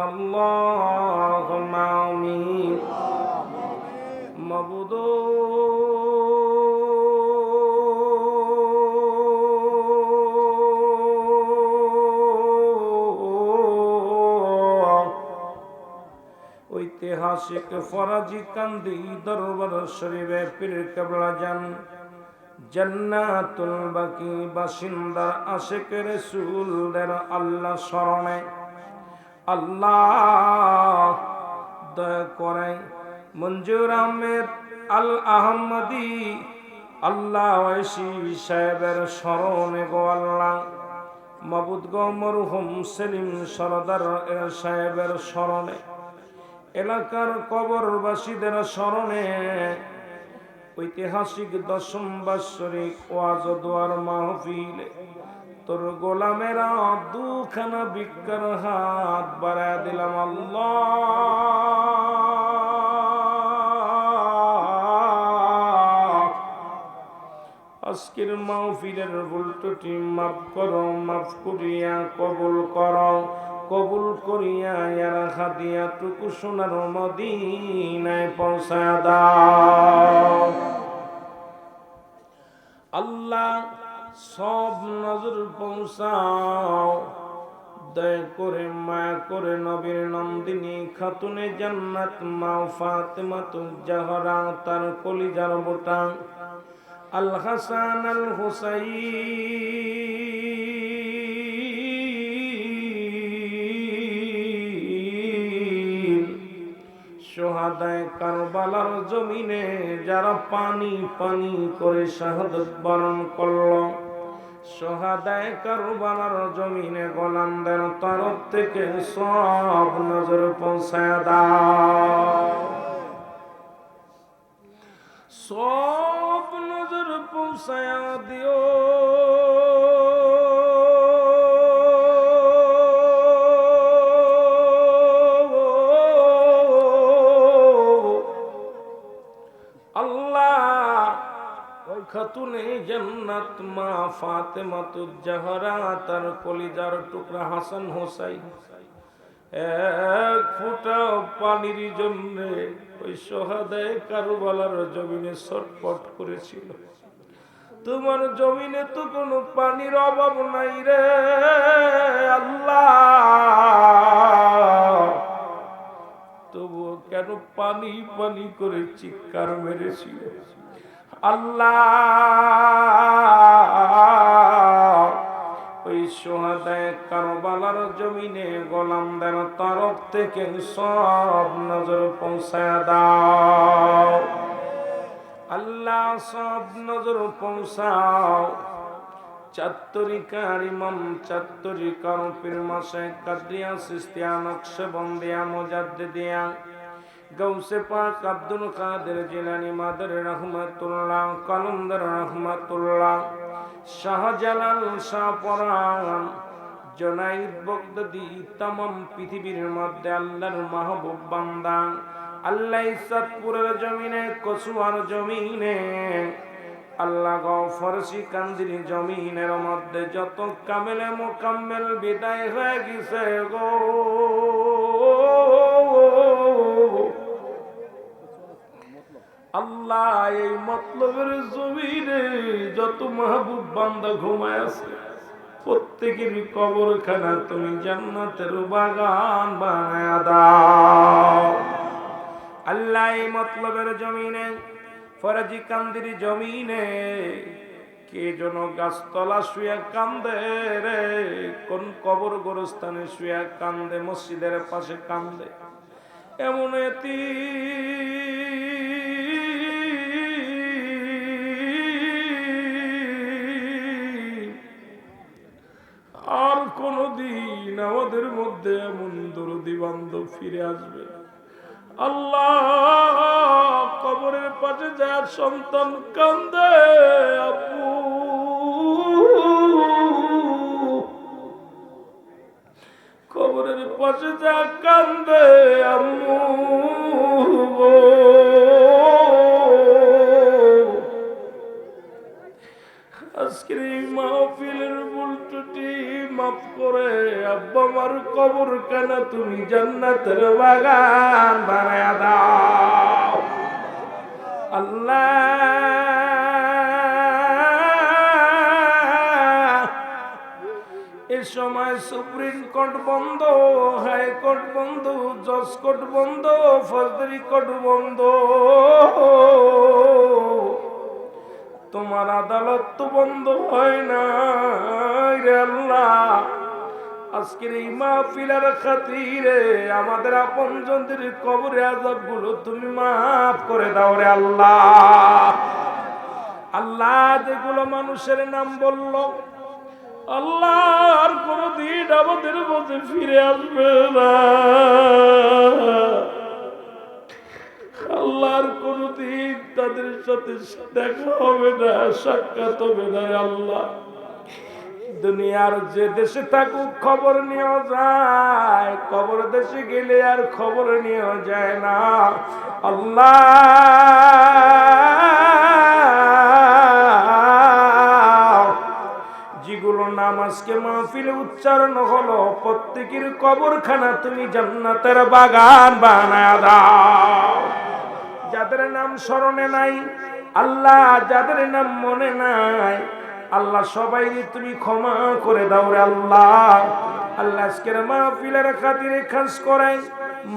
اللهم آمين মাবুদ ঐতিহাসিক ফরাজি কান্দি দরবার শরীফে পীর কেবলা যান জান্নাতুল বাকি বাসিন্দা আশেক রসুলদের আল্লাহ স্মরণে আল্লাহ, দয়া করে মঞ্জুর আহমেদ আল আহমদি আল্লাহ সাহেবের স্মরণে গো আল্লাহ। মাবুদ গো মরহুম সেলিম সরদার সাহেবের স্মরণে। এলাকার কবরবাসীদের স্মরণে ঐতিহাসিক দশম বাৎসরিক ওয়াজ দোয়ার মাহফিলে। তোর গোলামেরা দুখানা বিজ্ঞার হাত বাড়ায় দিলাম আল্লাহ। আজকের মাহফিলের ভুলটুটি মাফ করো, মাফ করিয়া কবুল করো। কবুল করিয়া ইয়ারা খাদিয়া টুকু সোনার মদিনায় পৌঁছা দাও। আল্লাহ সব নজর পৌঁছাও। দয়া করে, মায়া করে নবীর নন্দিনী খাতুনে জান্নাত মা ফাতেমা জাহরা, তার কলিজার বোটা আল হাসান আল হুসাইন। সোহাদায় কারবালার জমিনে যারা পানি পানি করে শাহাদত বরণ করল। সোহাদায় কারবালার জমিনে গোলামদের তরফ থেকে সব নজর পৌঁছায় দাও। সব নজর পৌঁছায়া দিও। খাতুনে জান্নাত মা ফাতেমা জাহরা, তার কলিজার টুকরা হাসান হোসাইন। এক ফোঁটা পানির জন্য ওই সহাদায় কারবালার জমিনে ছটপট করেছিল। তোমার জমিনে তো কোনো পানির অভাব নাই রে আল্লাহ। তবুও কেন পানি পানি করে চিৎকার মেরেছিল? আল্লাহ। ওই কারবালার জমিনে গোলামদের তরফ থেকে সব নজর পৌঁছায় দাও। আল্লাহ, সব নজর পৌঁছাও। চাত্তরিকার ইমাম, চাত্তরিকার মাসে কাদিয়া, সিস্তিয়া নকশে বন্দিয়া মোজাদ্দিয়া গৌসে পাক Abdul Qadir Jilani mother Rahmatullah, Qalandar Rahmatullah, Shahjalal Shah Paran Junaid Baghdadi, তামাম পৃথিবীর মধ্যে আল্লাহর মাহবুব বান্দা। আল্লাহ ইসাদপুরের জমিনে, কসুয়ার জমিনে, আল্লাহ গো ফরসি কান্দির জমিনের মধ্যে যত কামেলে মোকাম্মেল বিদায় হয়ে গেছে গো। আল্লাহ, এই মতলবের জমিনে যত মাহবুব বান্দা ঘুমায় আছে, প্রত্যেকের কবরখানা তুমি জান্নাতের বাগান বানায় দাও। আল্লাহ, এই মতলবের জমিনে, ফরাজি কান্দির জমিনে কে যেন গাছতলা শুয়ে কান্দে রে, কোন কবর গোরস্থানে শুয়ে কান্দে, মসজিদের পাশে কান্দে। এমন এতি কোনদিন আমাদের মধ্যে এমন দরদি বান্ধব ফিরে আসবে আল্লাহ কবরের পাশে যার সন্তান কান্দে আপু কবরের পাশে যা কান্দে, আম্মু। আজকের এই মাহফিলের ত্রুটি মাফ করে, আব্বা কবর কেন তুমি জান্নাতের বাগান বানায় দাও? আল্লাহ! এ সময় সুপ্রিম কোর্ট বন্ধ হাইকোর্ট বন্ধ, জজ কোর্ট বন্ধ ফৌজদারি কোর্ট বন্ধ। তোমার আদালত তো বন্ধ হয় না আজকের এই মাহফিলের খাতিরে আমাদের আপনজনদের কবরে আজাবগুলো তুমি মাফ করে দাও রে আল্লাহ। আল্লাহ যেগুলো মানুষের নাম বলল আল্লাহ আর কোনদিন আমাদের মধ্যে ফিরে আসবে না। আল্লাহর কোনদিন তাদের সাথে দেখা হবে না, সাক্ষাৎ হবে না আল্লাহ। দুনিয়ার যে দেশে থাকুক খবর নেওয়া যায়, খবর দেশে গেলে আর খবর নেওয়া যায় না। আল্লাহ, যেগুলো নাম আজকে মাহফিলে উচ্চারণ হলো, প্রত্যেকের কবরখানা তুমি জান্নাতের বাগান বানায় দাও। যাদের নাম স্মরণে নাই, আল্লাহ যাদের নাম মনে নাই, আল্লাহ সবাই তুমি ক্ষমা করে দাও রে আল্লাহ। আল্লাহ আজকের মাহফিলের খাতিরে খাস করাই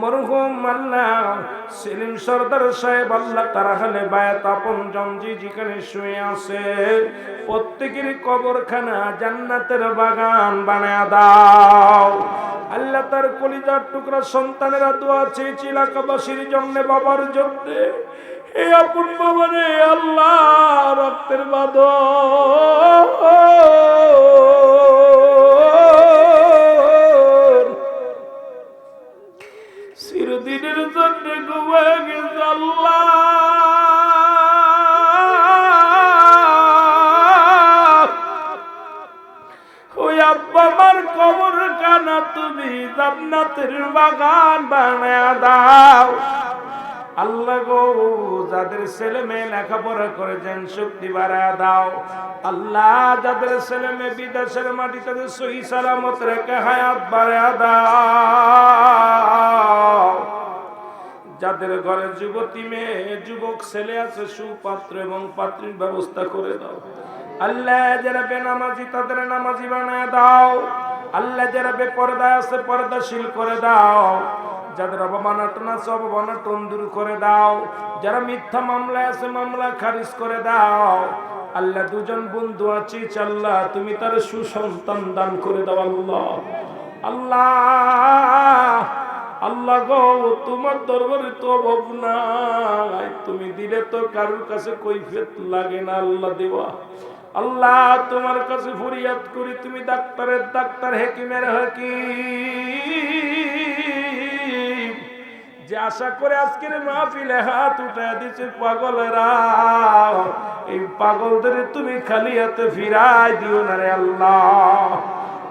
মরহুম আল্লাহ। সেলিম সর্দার সাহেব আল্লাহ তারা হলে বায়াত আপন জমজি যেখানে শুয়ে আছে, প্রত্যেকের কবরখানা জান্নাতের বাগান বানায় দাও। আল্লাহ তার কলিজার টুকরা সন্তানেরা দোয়া চেয়েছি এলাকাবাসীর জন্য বাবার জন্য। হে আপন বাবা রে আল্লাহ রক্তের বাদ চিরদিনের জন্য ঘুমায় গেছে আল্লাহ। তুমি জান্নাতের বাগান বানায় দাও। আল্লাহ গো, যাদের ছেলে মেয়ে লেখাপড়া করেছেন শক্তি বাড়া দাও। আল্লাহ, যাদের ছেলে মেয়ে বিদেশের মাটি তাদের সহি সালামত রেখে হায়াত বাড়া দাও। যাদের ঘরে যুবতী মেয়ে, যুবক ছেলে আছে, সুপাত্র এবং পাত্রীর ব্যবস্থা করে দাও। আল্লাহ, যারা বেনামাজি, তাদের নামাজি বানায় দাও। আল্লাহ যারা বেপরদায় আছে, পর্দাশীল করে দাও। যাদের অবমানটন আছে অবমানটন দূর করে দাও। যারা মিথ্যা মামলায় আছে, মামলা খারিজ করে দাও। আল্লাহ দুজন বন্ধু আছি আল্লাহ তুমি তার সুসন্তান দান করে দাও, আল্লাহ। আল্লাহ আল্লাহ গো, তোমার দরবারে তো অভাব নাই। তুমি দিলে তো কারোর কাছে কৈফিয়ত লাগে না, আল্লাহ দেওয়া। আল্লাহ তোমার কাছে ফরিয়াদ করি, তুমি ডাক্তারের ডাক্তার, হেকিমের হেকিম। যে আশা করে আজকের মাহফিলে হাত উঠায় দিচ্ছে পাগলেরা, এই পাগলদের তুমি খালি হাতে ফিরাই দিও না রে আল্লাহ।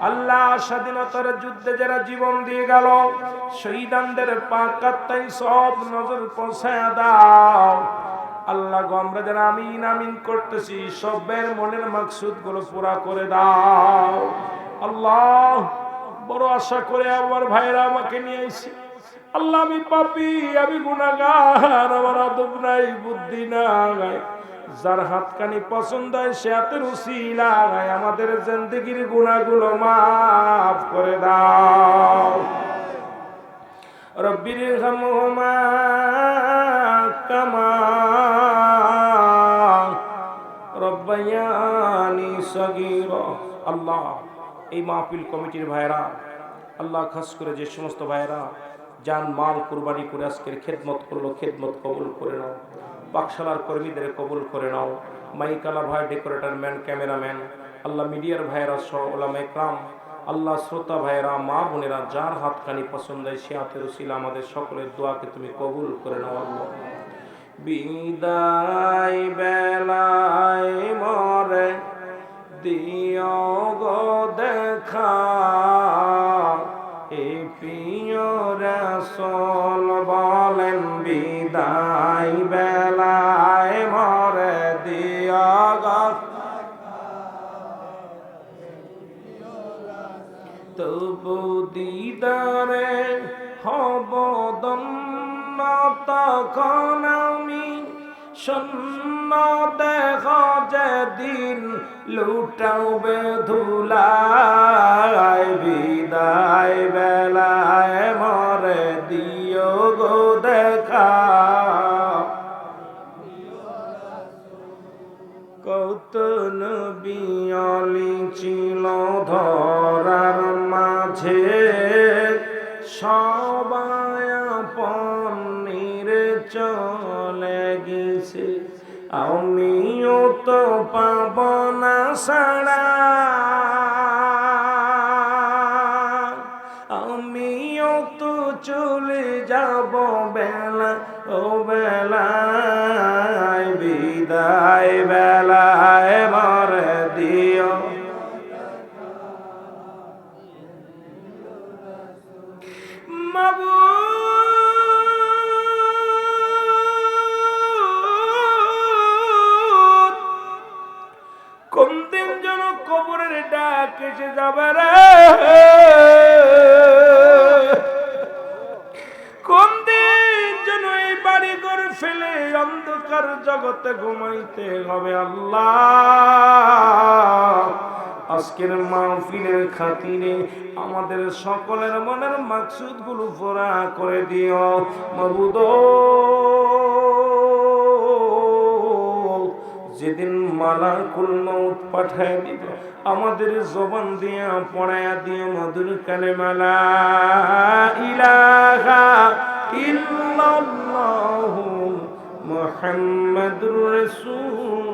আল্লাহ স্বাধীনতার যুদ্ধে যারা জীবন দিয়ে গেল সেই শহীদানদের পাকাত্তাই সব নজর পৌঁছায় দাও। আল্লাহ আমরা যারা আমিন আমিন করতেছি, সবের মনের মাকসুদগুলো পুরা করে দাও। আল্লাহ, বড় আশা করে আমার ভাইরা আমাকে নিয়ে এসে আল্লাহ, আমি পাপি, আমি গুনাগার আমার আদব নাই, বুদ্ধি নাই। যার হাতকানি পছন্দ হয়, সে হাতের উসিলায় আমাদের জিন্দগির গুণাগুলো মাফ করে দাও। রব্বির হামহুমা কামা রব্বায়ানি সগীরা। আল্লাহ, এই মাহফিল কমিটির ভাইরা আল্লাহ খাস করে যে সমস্ত ভাইরা যান মাল কুরবানি করে আজকের খেদমত করল, খেদমত কবুল করে নাও। পাকশালার কর্মীদের কবুল করে নাও। মাইকালা ভাই, ডেকোরেটর ম্যান, ক্যামেরাম্যান, আল্লাহ মিডিয়ার ভাইয়েরা সহ ওলামা ইকরাম আল্লাহ শ্রোতা ভাইয়েরা, মা বোনেরা, যার হাতখানি পছন্দ হয় সে হাতের উসিল আমাদের সকলের দোয়াকে তুমি কবুল করে নাও আল্লাহ। বিদায় বেলায় মরে দিও গো দেখা, এ প্রিয় রসল। হৃদরে হব দন্ন তখন আমি শূন্য দেখ যেদিন লুটাবে ধুলায় বিদায় বেলায় মরে দিও গো দেখা। কত নবিয়লি ছিল ধরার আমিও তো পাব না সাড়া আমিও তো চলে যাব বেলা ও বেলায় কোন দিন বাড়ি করে ফেলে অন্ধকার জগতে ঘুমাইতে হবে আল্লাহ। আজকের মাহফিলের খাতিরে আমাদের সকলের মনের মাকসুদগুলো করে দিও। মবুদ যেদিন মালাকুল মৌত পাঠায় দিব, আমাদের জবান দিয়া, পড়ায়া দিয়ে মধুর কালে মালা ইলাহা ইল্লাল্লাহু মুহাম্মাদুর রাসূল